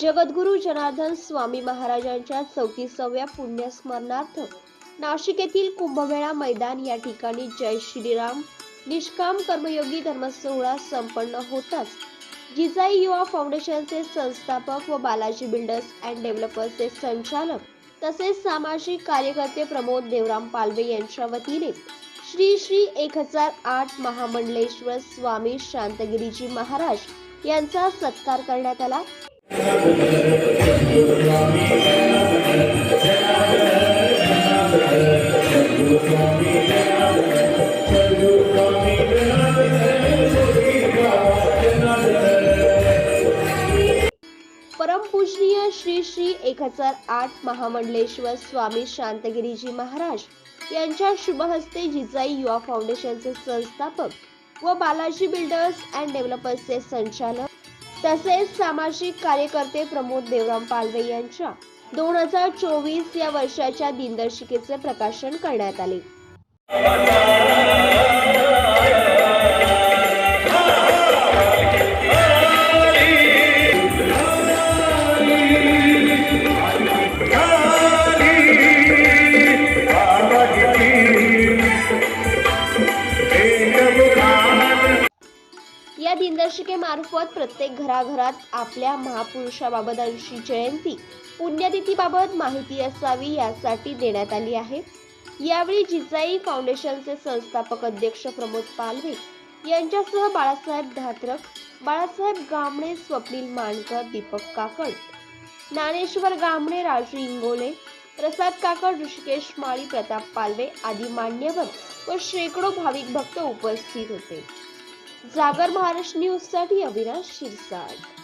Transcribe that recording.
जगद्गुरू जनार्दन स्वामी महाराजांच्या चौतीसाव्या पुण्यस्मरणार्थ नाशिक येथील कुंभमेळा मैदान या ठिकाणी जय श्रीराम निष्काम कर्मयोगी धर्मसोहळा संपन्न होताच. जिजाई युवा फाउंडेशनचे संस्थापक व बालाजी बिल्डर्स अँड डेव्हलपर्सचे संचालक तसेच सामाजिक कार्यकर्ते प्रमोद देवराम पालवे यांच्या वतीने श्री श्री एक हजार आठ महामंडलेश्वर स्वामी शांतगिरीजी महाराज यांचा सत्कार करण्यात आला. परमपूजनीय श्री श्री एक हजार आठ महामंडलेश्वर स्वामी शांतगिरीजी महाराज यांच्या शुभहस्ते जिजाई युवा फाउंडेशनचे संस्थापक व बालाजी बिल्डर्स अँड डेव्हलपर्सचे संचालक तसेच सामाजिक कार्यकर्ते प्रमोद देवराम पालवे यांच्या दोन हजार चोवीस या वर्षाच्या दिनदर्शिकेचे प्रकाशन करण्यात आले. या दिनदर्शिकेमार्फत प्रत्येक घराघरात आपल्या महापुरुषाबाबतांची जयंती पुण्यतिथीबाबत माहिती असावी यासाठी देण्यात आली आहे. यावेळी जिजाई फाउंडेशनचे संस्थापक अध्यक्ष प्रमोद पालवे यांच्यासह बाळासाहेब धात्रक बाळासाहेब गामणे स्वप्नील मानकर दीपक काकड ज्ञानेश्वर गामणे राजू इंगोले प्रसाद काकड ऋषिकेश माळी प्रताप पालवे आदी मान्यवर व शेकडो भाविक भक्त उपस्थित होते. जागर महाराष्ट्र न्यूजसाठी अविनाश शिरसाट.